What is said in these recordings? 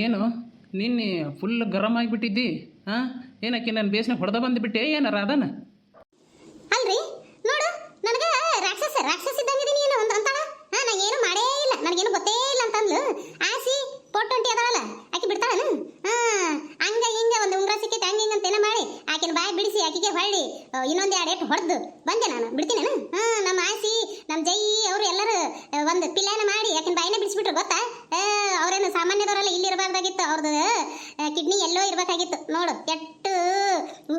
ಏನು? ನಿನ್ನೆ ಫುಲ್ ಗರಂ ಆಗಿಬಿಟ್ಟಿದ್ದಿ, ಹಾಂ? ಏನಕ್ಕೆ ನಾನು ಬೇಸ್ನ ಹೊಡೆದ ಬಂದುಬಿಟ್ಟೆ? ಏನಾರ ಅದನ್ನ ಅಲ್ರಿ, ನೋಡು, ನನಗೆ ರಾಕ್ಷಸ ರಾಕ್ಷಸ ಇದ್ದಂಗಿದ್ದೀನಿ ಏನು? ಅಂತ ಅಂತಾಳ ಹಾ, ನಾ ಏನು ಮಾಡೇ ಇಲ್ಲ. ನನಗೇನು ಗೊತ್ತೇ ಇಲ್ಲ ಅಂತಂದ್ಲು. ಆಸಿ, ಪೊಟ್ಟೊಂಟಿ ಅದಾಳಲ್ಲ, ಆಕೆ ಬಿಡ್ತಾಳನು ಹಾ, ಹಂಗ ಹಿಂಗ ಒಂದು ಉಂಗ್ರ ಸಿಕ್ಕೈತೆ, ಹಂಗ ಹಿಂಗ ಅಂತೇನ ಮಾಡಿ ಆಕಿನ ಬಾಯಿ ಬಿಡಿಸಿ ಆಕಿಗೆ ಹೊಳ್ಳಿ ಇನ್ನೊಂದು ಎರಡು ಏಟು ಹೊಡೆದು ಬಂದೆ ನಾನು. ಬಿಡ್ತೀನೇನು ಹಾ, ನಮ್ಮ ಆಸಿ, ನಮ್ಮ ಜೈ, ಅವರು ಎಲ್ಲರೂ ಒಂದು ಪಿಲ್ಲಾನ ಮಾಡಿ ಆಕಿನ ಬಾಯಿನ ಬಿಡಿಸ್ಬಿಟ್ರು. ಇಲ್ಲಿ ಅವ್ರದ್ದು. ಕಿಡ್ನಿ ಎಲ್ಲೋ ಇರಬೇಕಾಗಿತ್ತು. ನೋಡು ಎಷ್ಟು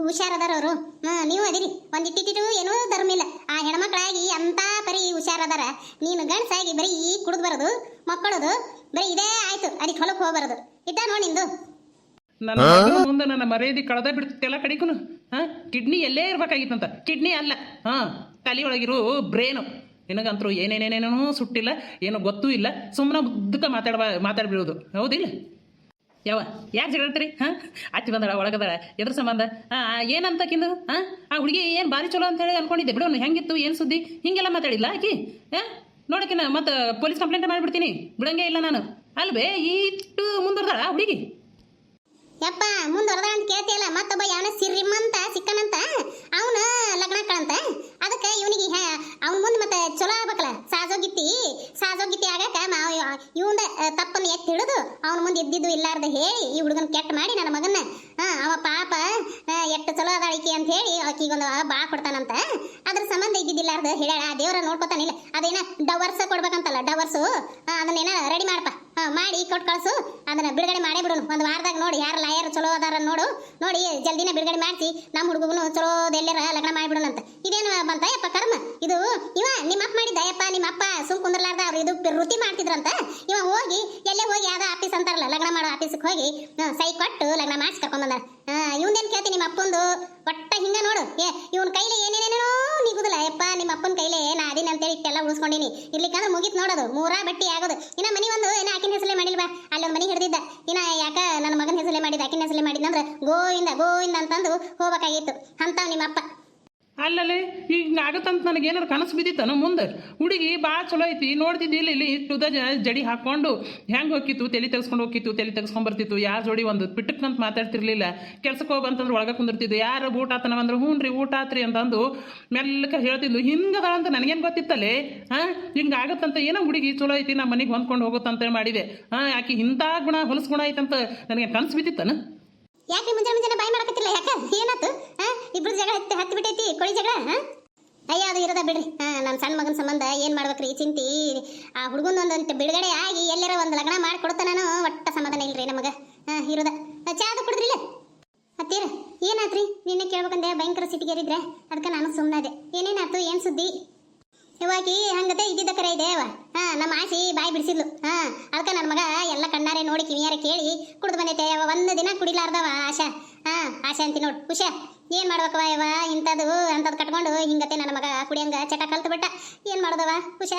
ಹುಷಾರದಾರ ಅವರು. ಹಾ ನೀವು ಅದಿರಿ. ಒಂದ್ ಇಟ್ಟಿಟ್ಟು ಏನೂ ಧರ್ಮಿಲ್ಲ ಆ ಹೆಣ್ಮಕ್ಳಾಗಿ ಅಂತ ಪರಿ ಹುಷಾರದಾರ. ನೀನು ಗಂಡಸಾಗಿ ಬರೀ ಕುಡಿದು ಬರೋದು ಮಕ್ಕಳದು ಬರೀ ಇದೇ ಆಯ್ತು. ಅದಕ್ಕೆ ಹೊಲಕ್ಕೆ ಹೋಗ್ಬಾರದು ಇದ್ದ ನೋಡಿ ನಿಂದು. ನನ್ನ ಮುಂದೆ ನನ್ನ ಮರ್ಯಾದೆ ಕಳೆದ ಬಿಡ್ತಿಲ್ಲ ಕಡಿಕುನು. ಹಾಂ? ಕಿಡ್ನಿ ಎಲ್ಲೇ ಇರ್ಬೇಕಾಗಿತ್ತಂತ. ಕಿಡ್ನಿ ಅಲ್ಲ. ಹಾ? ತಲೆಯೊಳಗಿರೋ ಬ್ರೇನು. ನಿನಗಂತರೂ ಏನೇನೇನೇನೋ ಸುಟ್ಟಿಲ್ಲ ಏನೋ ಗೊತ್ತೂ ಇಲ್ಲ. ಸುಮ್ಮನೆ ಉದ್ದಕ್ಕೆ ಮಾತಾಡ್ಬಾ ಮಾತಾಡ್ಬಿಡೋದು. ಹೌದಿಲ್ಲ? ಯಾವ ಯಾರು ಜಗಳತ್ರಿ ಹಾಂ? ಅತ್ತಿ ಬಂದಳ ಒಳಗದಳ ಎದ್ರ ಸಂಬಂಧ. ಹಾಂ ಏನಂತ ಕಿಂದು, ಹಾಂ? ಆ ಹುಡುಗಿ ಏನು ಭಾರಿ ಚಲೋ ಅಂತ ಹೇಳಿ ಅನ್ಕೊಂಡಿದ್ದೆ. ಬಿಡು, ಹೆಂಗಿತ್ತು, ಏನು ಸುದ್ದಿ? ಹಿಂಗೆಲ್ಲ ಮಾತಾಡಿಲ್ಲ ಆಕಿ? ಹಾಂ? ನೋಡಕಿನ ಮತ್ತೆ ಪೊಲೀಸ್ ಕಂಪ್ಲೇಂಟ್ ಮಾಡಿಬಿಡ್ತೀನಿ. ಬಿಡಂಗೇ ಇಲ್ಲ ನಾನು. ಅಲ್ವೇ ಇಷ್ಟು ಮುಂದುವರ್ದಾಳ ಹುಡುಗಿ? ಯಪ್ಪ ಮುಂದುವರೆದ ಅಂತ ಕೇಳ್ತಿಯಲ್ಲ, ಮತ್ತೊಬ್ಬ ಯಾವನ ಸಿರಿಮಂತ, ಸಿಕ್ಕನಂತ? ಅವನು ಲಗ್ನ ಕಳಂತ ಅದಕ್ಕೆ ಇವನಿಗೆ ಅವನ ಮುಂದೆ ಮತ್ತೆ ಚಲೋ ಸಾಜೋಗಿತ್ತಿ ನಾವು ಇವಂದ ತಪ್ಪನ್ನು ಎತ್ತಿ ಹಿಡಿದು ಅವನ ಮುಂದೆ ಇದ್ದಿದ್ದು ಇಲ್ಲಾರ್ದ ಹೇಳಿ ಈ ಹುಡುಗನ ಕೆಟ್ಟ ಮಾಡಿ ನನ್ನ ಮಗನ ಹಾ, ಅವ ಪಾಪ ಎಷ್ಟ ಚಲೋ ಅದ ಆಕಿ ಅಂತ ಹೇಳಿ ಆಕಿಗೊಂದು ಬಾ ಕೊಡ್ತಾನಂತ. ಅದ್ರ ಸಂಬಂಧ ಇದ್ದಿದ್ದಿಲ್ಲಾರ್ದ ಹೇಳ್ಯಾಳ ಆ ದೇವರ ನೋಡ್ಕೊತಾನಿಲ್ಲ ಅದೇನ ಡವರ್ಸ ಕೊಡ್ಬೇಕಂತಲ್ಲ, ಡವರ್ಸು? ಅದನ್ನೇನ ರೆಡಿ ಮಾಡಪ್ಪ ಮಾಡಿ ಕೊಟ್ಟು ಕಳ್ಸು. ಅದನ್ನ ಬಿಡುಗಡೆ ಮಾಡೇ ಬಿಡೋಣ ಒಂದು ವಾರದಾಗ ನೋಡಿ, ಯಾರು ಲಾಯರ್ ಚಲೋ ಅದಾರ ನೋಡು. ನೋಡಿ ಜಲ್ದಿನ ಬಿಡುಗಡೆ ಮಾಡಿಸಿ. ನಮ್ಮ ಹುಡುಗನು ಚಲೋ ಎಲ್ಲರ ಲಗ್ನ ಮಾಡಿಬಿಡೋಣ ಅಂತ. ಇದೇನು ಬಂತ ಯಪ್ಪ ಕರ್ಮ? ಇದು, ಇವ ನಿಮ್ಮ ಅಪ್ಪ ಮಾಡಿದ್ದ ಯಪ್ಪ ನಿಮ್ಮ ಅಪ್ಪ ಸುಮ್ ಕುಂದ್ರಲಾರ್ದ ಅವ್ರು ಇದು ವೃತ್ತಿ ಮಾಡ್ತಿದ್ರಂತ? ಇವ ಹೋಗಿ, ಎಲ್ಲೇ ಹೋಗಿ ಯಾವ್ದೋ ಆಫೀಸ್ ಅಂತಾರಲ್ಲ, ಲಗ್ನ ಮಾಡೋ ಆಫೀಸ್ಗೆ ಹೋಗಿ ಸೈ ಕೊಟ್ಟು ಲಗ್ನ ಮಾಡಿಸಿ ಕರ್ಕೊಂಡ್ ಬಂದಾರ. ಏನ್ ಕೇಳ್ತೀನಿ ನಿಮ್ಮ ಅಪ್ಪಂದು? ಒಟ್ಟ ಹಿಂಗ ನೋಡು. ಏ, ಇವನ್ ಕೈಲಿ ಏನೇನೇನೋ ನಿಗುದಿಲ್ಲ. ಯಪ್ಪ ನಿಮ್ಮ ಅಪ್ಪನ ಕೈಲೇ ನಾ ಅದಿನ ಅಂತೇಳಿ ಇಟ್ಟೆಲ್ಲ ಉಳಿಸ್ಕೊಂಡಿನಿ. ಇರ್ಲಿಕ್ಕಂದ್ರೆ ಮುಗಿತ್ ನೋಡೋದು. ಮೂರಾ ಬಟ್ಟಿ ಆಗೋದು. ಇನ್ನ ಮನಿ ಒಂದು ಏನ ಆಕಿನ ಹೆಸರೇ ಮಾಡಿಲ್ವಾ ಅಲ್ಲಿ ಒಂದು ಮನಿ ಹಿಡಿದಿದ್ದ ಇನ್ನ ಯಾಕ ನನ್ನ ಮಗನ ಹೆಸರೇ ಮಾಡಿದ ಆಕಿನ ಹೆಸರೇ ಮಾಡಿದ್ನಂದ್ರೆ ಗೋವಿಂದ ಅಂತಂದು ಹೋಗ್ಬೇಕಾಗಿತ್ತು. ಅಂತಾವ್ ನಿಮ್ಮಪ್ಪ ಅಲ್ಲಲ್ಲೇ ಈಗ ಆಗತ್ತಂತ ನನಗೆ ಏನಾರು ಕನಸು ಬಿದ್ದಿತ್ತನು ಮುಂದೆ? ಹುಡುಗಿ ಭಾಳ ಚಲೋ ಐತಿ ನೋಡ್ತಿದ್ದಿಲ್ಲ ಇಲ್ಲಿ ಇಲ್ಲಿ ಇಷ್ಟು ಜಡಿ ಹಾಕೊಂಡು ಹೆಂಗೆ ಹೋಗಿತ್ತು ತಲೆ ತೆಗೆಸ್ಕೊಂಡು ಹೋಗಿತ್ತು ತಲೆ ತೆಗೆಸ್ಕೊಂಡ್ ಬರ್ತಿತ್ತು, ಯಾರ ಜೋಡಿ ಒಂದು ಪಿಟ್ಟಕ್ಕಂತ ಮಾತಾಡ್ತಿರ್ಲಿಲ್ಲ. ಕೆಲ್ಸಕ್ಕೆ ಹೋಗಿ ಬಂತಂದ್ರೆ ಒಳಗೆ ಕುಂದಿರ್ತಿದ್ದು, ಯಾರು ಊಟ ಆತನ ಬಂದ್ರೆ ಹ್ಞೂ ರೀ ಊಟ ಆತ್ರಿ ಅಂತಂದು ಮೆಲ್ಲಕ ಹೇಳ್ತಿದ್ಲು. ಹಿಂಗದ ಅಂತ ನನಗೇನು ಗೊತ್ತಿತ್ತಲ್ಲೇ? ಹಾಂ ಹಿಂಗೆ ಆಗತ್ತಂತ ಏನೋ ಹುಡುಗಿ ಚಲೋ ಐತಿ ನಮ್ಮ ಮನೆಗೆ ಹೊಂದ್ಕೊಂಡು ಹೋಗುತ್ತಂತ ಮಾಡಿದೆ. ಹಾಂ ಆಕೆ ಇಂಥ ಗುಣ ಹೊಲಸು ಗುಣ ಐತಂತ ನನಗೆ ಕನಸು ಬಿದ್ದಿತ್ತನ? ಯಾಕೆ ಮುಂಜಾನೆ ಮುಂಜಾನೆ ಬಾಯ್ ಮಾಡಕತ್ತಿಲ್ಲ ಯಾಕ? ಏನಾತು? ಹಾ ಇಬ್ರು ಜಗಳ ಹತ್ತಿ ಹತ್ತಿ ಬಿಟ್ಟೈತಿ, ಕೊಳಿ ಜಗಳ ಅಯ್ಯ, ಅದು ಇರದ ಬಿಡ್ರಿ. ಹಾ ನನ್ನ ಸಣ್ಣ ಮಗನ ಸಂಬಂಧ ಏನ್ ಮಾಡ್ಬೇಕ್ರಿ ಈ ಚಿಂತಿ? ಆ ಹುಡುಗನ ಒಂದೊಂದು ಬಿಡುಗಡೆ ಆಗಿ ಎಲ್ಲರ ಒಂದು ಲಗ್ನ ಕೊಡ್ತಾನೋ ಒಟ್ಟ ಸಮಾಧಾನ ಇಲ್ರಿ ನಮಗ. ಹಾ ಇರೋದ. ಅದು ಕುಡಿದ್ರಿಲ್ಲ? ಹತ್ತೀರ ಏನಾತ್ರಿ? ನಿನ್ನೆ ಕೇಳ್ಬೇಕಂದೆ ಭಯಂಕರ ಸಿಟಿಗೇರಿದ್ರೆ. ಅದಕ್ಕೆ ನಾನು ಸುಮ್ಮನಾದೆ ಏನೇನಾಯ್ತು ಏನ್ ಸುದ್ದಿ? ಇವಾಗಿ ಹಂಗತೆ ಇದ್ದಿದ್ದ ಕರೆ ಇದೆ ಅವ ಹಾ ನಮ್ಮ ಆಸಿ ಬಾಯಿ ಬಿಡಿಸಿದ್ಲು. ಹಾ ಅದಕ್ಕೆ ನನ್ನ ಮಗ ನೋಡಿ ಕಿವಿಯಾರ ಕೇಳಿ ಕುಡಿದು ಬಂದೈತೆ ಅವ ಒಂದು ದಿನ ಕುಡಿಲಾರ್ದವ ಆಶಾ. ಹಾ ಆಶಾ ಅಂತಿ ನೋಡು ಖುಷ ಏನ್ ಮಾಡ್ಬೇಕವ ಯವ ಇಂಥದ್ದು, ಅಂಥದ್ದು ಕಟ್ಕೊಂಡು ಹಿಂಗತೆ ನನ್ನ ಮಗ ಕುಡಿಯಂಗ ಚಟ ಕಲ್ತು ಬಿಟ್ಟ ಏನ್ ಮಾಡೋದವ ಖುಷ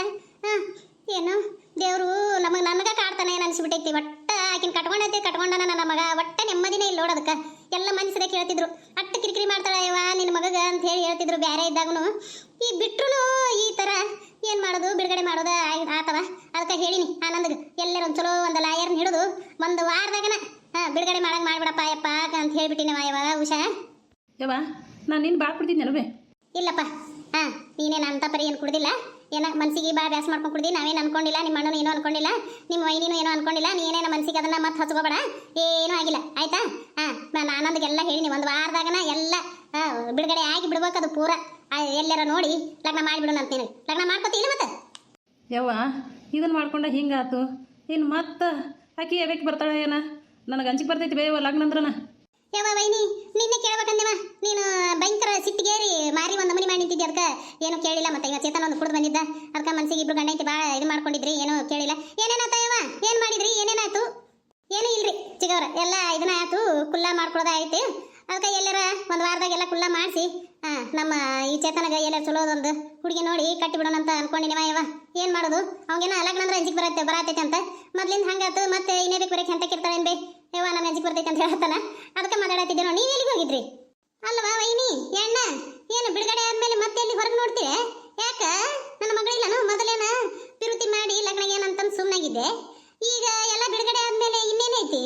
ಹಾ ಏನು? ದೇವ್ರು ನಮಗೆ ನನಗ ಕಾಡ್ತಾನೆ ಏನ್ ಅನ್ಸ್ಬಿಟ್ಟೈತಿ. ಒಟ್ಟ ಆಕಿನ ಕಟ್ಕೊಂಡೈತಿ, ಕಟ್ಕೊಂಡನ ನನ್ನ ಮಗ. ಒಟ್ಟ ನೆಮ್ಮದಿನೇ ಇಲ್ಲ ನೋಡೋದಕ್ಕ ಎಲ್ಲ ಮನ್ಸದ ಕೇಳ್ತಿದ್ರು. ಅಟ್ಟ ಕಿರಿಕಿರಿ ಮಾಡ್ತಾಳ ಯವ ನಿನ್ನ ಮಗ ಅಂತ ಹೇಳಿ ಹೇಳ್ತಿದ್ರು ಬ್ಯಾರೆ ಇದ್ದಾಗನು. ಈ ಬಿಟ್ರು ಏನ್ ಮಾಡೋದು? ಬಿಡುಗಡೆ ಮಾಡೋದು ಆತವ? ಅದಕ್ಕೆ ಹೇಳಿನಿ ಆನಂದಗೆ ಎಲ್ಲರ ಒಂದು ಚಲೋ ಒಂದು ಲಾಯರ್ನ ಹಿಡಿದು ಒಂದು ವಾರದಾಗನ. ಹಾ ಬಿಡುಗಡೆ ಮಾಡಂಗೆ ಮಾಡ್ಬಿಡಪ್ಪ ಯಪ್ಪ ಅಂತ ಹೇಳ್ಬಿಟ್ಟಿನವ ಇವಾಗ ಉಷಾ. ಯವ ನಾನು ನಿನ್ನ ಭಾಳ ಕುಡ್ದಿದ್ದೆ ಇಲ್ಲಪ್ಪ. ಹಾಂ ನೀನೇನು ಅಂತ ಪರಿ ಏನು ಕುಡ್ದಿಲ್ಲ. ಏನ ಮನಸ್ಸಿಗೆ ಬಾ ಬ್ಯಾಸ ಮಾಡ್ಕೊಂಡು ಕುಡ್ದಿ ನಾವೇನು ಅನ್ಕೊಂಡಿಲ್ಲ ನಿಮ್ಮ ಅಣ್ಣನ ಏನೂ ಅನ್ಕೊಂಡಿಲ್ಲ ನಿಮ್ಮ ವೈನಿನೂ ಏನೂ ಅನ್ಕೊಂಡಿಲ್ಲ ನೀನೇನ ಮನಸ್ಸಿಗೆ ಅದನ್ನ ಮತ್ತೆ ಹಚ್ಕೋಬೇಡ. ಏನೂ ಆಗಿಲ್ಲ. ಆಯ್ತಾ? ಹಾಂ ನಾನು ಆನಂದಗೆಲ್ಲ ಹೇಳಿನಿ ಒಂದು ವಾರದಾಗನ ಎಲ್ಲ ಬಿಡುಗಡೆ ಆಗಿ ಬಿಡ್ಬೇಕು ಅದು ಪೂರ. ಎಲ್ಲಾರ ನೋಡಿ ಲಗ್ನ ಮಾಡಿಬಿಡೋಣ ಅಂತ ನೀನು ಲಗ್ನ ಮಾಡ್ಕೋತಿಲ್ಲ ಮತ್ತೆ? ಯವ್ವ ಇದನ್ನ ಮಾಡ್ಕೊಂಡ ಹಿಂಗಾತು. ಇನ್ನು ಮತ್ತೆ ಆಕಿ ಯಾವ್ಯಾಕೆ ಬರ್ತಾಳೆ ಏನ? ನನಗೆ ಅಂಜಿಕೆ ಬರ್ತೈತಿ ಬೇವ ಲಗ್ನ ಅಂದ್ರನ. ಯವ್ವ ವೈನಿ ನಿನ್ನೆ ಕೇಳ್ಬೇಕಂದೇವ? ನೀನು ಭಯಂಕರ ಸಿಟ್ಟಿಗೇರಿ ಮಾರಿ ಒಂದು ಮನಿ ಮಾಡಿ ನಿಂತಿದ್ದೆ ಅದಕ್ಕೆ ಏನು ಕೇಳಿಲ್ಲ ಮತ್ತೆ. ಈಗ ಚೇತನ ಒಂದು ಕುಡಿದು ಬಂದಿದ್ದ. ಅದಕ್ಕೆ ಮನ್ಸಿಗೆ ಇಬ್ರು ಗಂಡ ಐತಿ ಭಾಳ ಇದು ಮಾಡ್ಕೊಂಡಿದ್ರಿ ಏನೂ ಕೇಳಿಲ್ಲ. ಏನೇನಾತ ಯವ್ವ? ಏನು ಮಾಡಿದ್ರಿ? ಏನೇನಾಯ್ತು? ಏನೂ ಇಲ್ರಿ ಚಿಗವ್ರ? ಎಲ್ಲ ಇದನ್ನ ಆಯ್ತು ಕುಲ್ಲ ಮಾಡ್ಕೊಳ್ಳೋದಾಯ್ತು ಐತಿ ಅದಕ್ಕೆ ಎಲ್ಲರ ಒಂದು ವಾರದಾಗ ಎಲ್ಲ ಕುಲ್ಲ ಮಾಡಿಸಿ. ಹಾಂ ನಮ್ಮ ಈ ಚೇತನಗ ಎಲ್ಲ ಚಲೋದೊಂದು ಹುಡುಗಿ ನೋಡಿ ಕಟ್ಟಿಬಿಡೋಣ ಅಂತ ಅನ್ಕೊಂಡಿನಿ ಯವ್ವ ಏನು ಮಾಡೋದು? ಅವಂಗೇನ ಲಗ್ನ ಅಂದ್ರೆ ಅಂಜಿಕೆ ಬರತ್ತೆ, ಬರತೈತೆ ಅಂತ. ಮೊದ್ಲಿಂದ ಹಂಗಾತು, ಮತ್ತೆ ಇನ್ನೇ ಬೇಕು ಬರೀ ಅಂತ ಕಿರ್ತಾಳೆ ಬೇ ಯವ್ವ, ನಾನು ಅಂಜಿಕೆ ಬರ್ತೈತೆ ಅಂತ ಹೇಳ್ತಾನ. ಅದಕ್ಕೆ ಮಾತಾಡತ್ತಿದ್ದೇನೋ ನೀವು ಎಲ್ಲಿಗೆ ಹೋಗಿದ್ರಿ? ಅಲ್ವಾ ವೈನಿ, ಎಣ್ಣ, ಏನು ಬಿಡುಗಡೆ ಆದ್ಮೇಲೆ ಮತ್ತೆ ಎಲ್ಲಿ ಹೊರಗೆ ನೋಡ್ತೀರಿ ಯಾಕ ನನ್ನ ಮಗಳಿಲ್ಲನು ಮೊದಲೇನ ಪಿರುತಿ ಮಾಡಿ ಲಗ್ನ ಏನಂತಂದು ಸುಮ್ಮನಾಗಿದ್ದೆ ಈಗ ಎಲ್ಲ ಬಿಡುಗಡೆ ಆದ್ಮೇಲೆ ಇನ್ನೇನೈತಿ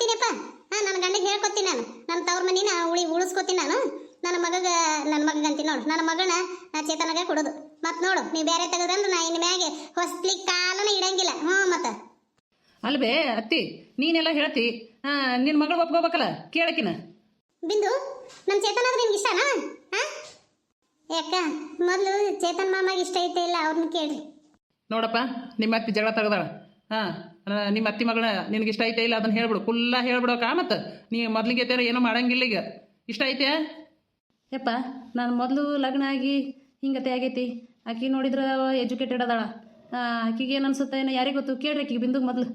ಹೇಳ್ತೀನಪ್ಪ ಹಾ ನನ್ನ ಗಂಡಗೆ ಹೇಳ್ಕೊತೀನಿ ನಾನು ಮನಿನ ಉಳಿ ಉಳಿಸ್ಕೊತೀನಿ ನಾನು. ನನ್ನ ಮಗಗ ನನ್ನ ಮಗನ ಅಂತೀನಿ ನೋಡು. ನನ್ನ ಮಗನ ನಾ ಚೇತನಗೆ ಕೊಡೋದು. ಮತ್ತೆ ನೋಡು ನೀವು ಬೇರೆ ತೆಗೆದ್ರಂದ್ರೆ ನಾ ಇನ್ನು ಮ್ಯಾಗೆ ಹೊಸ್ಲಿ ಕಾಲನ ಇಡಂಗಿಲ್ಲ. ಹ್ಞೂ ಮತ್ತೆ. ಅಲ್ವೇ ಅತ್ತಿ ನೀನೆಲ್ಲ ಹೇಳ್ತಿ. ನಿನ್ನ ಮಗಳು ಒಪ್ಕೋಬೇಕಲ್ಲ? ಕೇಳಕಿನ. ಬಿಂದು ನಮ್ಮ ಚೇತನ ಅಂದ್ರೆ ನಿನ್ಗೆ ಇಷ್ಟನಾ? ಯಾಕ ಮೊದಲು ಚೇತನ್ ಮಾಮಾಗ ಇಷ್ಟ ಐತೆ ಇಲ್ಲ ಅವ್ರನ್ನ ಕೇಳ್ರಿ. ನೋಡಪ್ಪ ನಿಮ್ಮ ಅತ್ತಿ ಜಗಳ ತೆಗ್ದಾಳ. ಹಾಂ ನಿಮ್ಮ ಅತ್ತಿ ಮಗಳ ನಿನಗೆ ಇಷ್ಟ ಐತೆ ಇಲ್ಲ ಅದನ್ನ ಹೇಳ್ಬಿಡು. ಫುಲ್ಲ ಹೇಳ್ಬಿಡೋಕ ಮತ್ತು? ನೀ ಮೊದಲಿಗೆ ತೇರ ಏನೂ ಮಾಡಂಗಿಲ್ಲ ಈಗ. ಇಷ್ಟ ಐತೆ? ಯಪ್ಪ ನಾನು ಮೊದಲು ಲಗ್ನ ಆಗಿ ಹಿಂಗತೆ ಆಗೈತಿ. ಆಕಿ ನೋಡಿದ್ರ ಎಜುಕೇಟೆಡ್ ಅದಾಳ. ಆಕಿಗೆ ಏನು ಅನ್ಸುತ್ತೆ ಏನೋ ಯಾರಿಗೆ ಗೊತ್ತು? ಕೇಳ್ರಿ ಆಕಿಗೆ ಬಿಂದು ಮೊದಲು.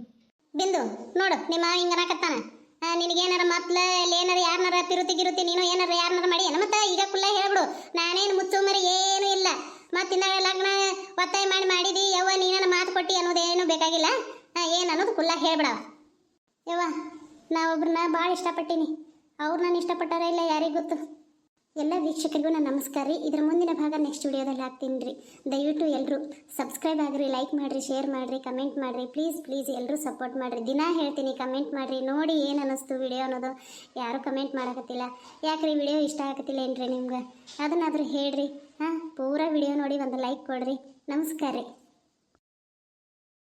ಬಿಂದು ನೋಡು ನಿಮ್ಮ ಹಿಂಗ ಅನ್ನಕತ್ತಾನ ನಿನಗೇನಾರ ಮತ್ಲ ಇಲ್ಲಿ ಏನಾರ ಯಾರನಾರ ಪಿರುತಿ ಗಿರುತಿ ನೀನು ಏನಾರ ಯಾರನಾರ ಮಾಡಿ ಮತ್ತೆ ಈಗ ಕುಲ್ಲ ಹೇಳ್ಬಿಡು. ನಾನೇನು ಮುಚ್ಚು ಮರಿ ಏನು ಇಲ್ಲ. ಮತ್ತಿನ್ನ ಲಗ್ನ ಒತ್ತಾಯ ಮಾಡಿ ಮಾಡಿದಿ ಯವ್ವ ಬೇಕಾಗಿಲ್ಲ ಏನು ಅನ್ನೋದು ಕುಲ್ಲ ಹೇಳ್ಬಿಡವ. ಯವ್ವ, ನಾ ಒಬ್ರನ್ನ ಭಾಳ ಇಷ್ಟಪಟ್ಟೀನಿ. ಅವ್ರು ನಾನು ಇಷ್ಟಪಟ್ಟಾರ ಇಲ್ಲ ಯಾರಿಗೆ ಗೊತ್ತು? ಎಲ್ಲ ವೀಕ್ಷಕರಿಗೂ ನಾನು ನಮಸ್ಕಾರ ರೀ. ಇದ್ರ ಮುಂದಿನ ಭಾಗ ನೆಕ್ಸ್ಟ್ ವಿಡಿಯೋದಲ್ಲಿ ಹಾಕ್ತೀನಿ ರೀ. ದಯವಿಟ್ಟು ಎಲ್ಲರೂ ಸಬ್ಸ್ಕ್ರೈಬ್ ಆಗಿರಿ ಲೈಕ್ ಮಾಡಿರಿ ಶೇರ್ ಮಾಡಿರಿ ಕಮೆಂಟ್ ಮಾಡಿರಿ. ಪ್ಲೀಸ್ ಪ್ಲೀಸ್ ಎಲ್ಲರೂ ಸಪೋರ್ಟ್ ಮಾಡಿರಿ. ದಿನ ಹೇಳ್ತೀನಿ ಕಮೆಂಟ್ ಮಾಡಿರಿ. ನೋಡಿ ಏನು ಅನ್ನಿಸ್ತು ವಿಡಿಯೋ ಅನ್ನೋದು. ಯಾರೂ ಕಮೆಂಟ್ ಮಾಡಕತ್ತಿಲ್ಲ. ರೀ ವಿಡಿಯೋ ಇಷ್ಟ ಆಗತ್ತಿಲ್ಲ ಏನ್ರಿ ನಿಮ್ಗೆ? ಅದನ್ನಾದರೂ ಹೇಳ್ರಿ. ಹಾಂ, ಪೂರಾ ವಿಡಿಯೋ ನೋಡಿ ಒಂದು ಲೈಕ್ ಕೊಡ್ರಿ. ನಮಸ್ಕಾರ ರೀ.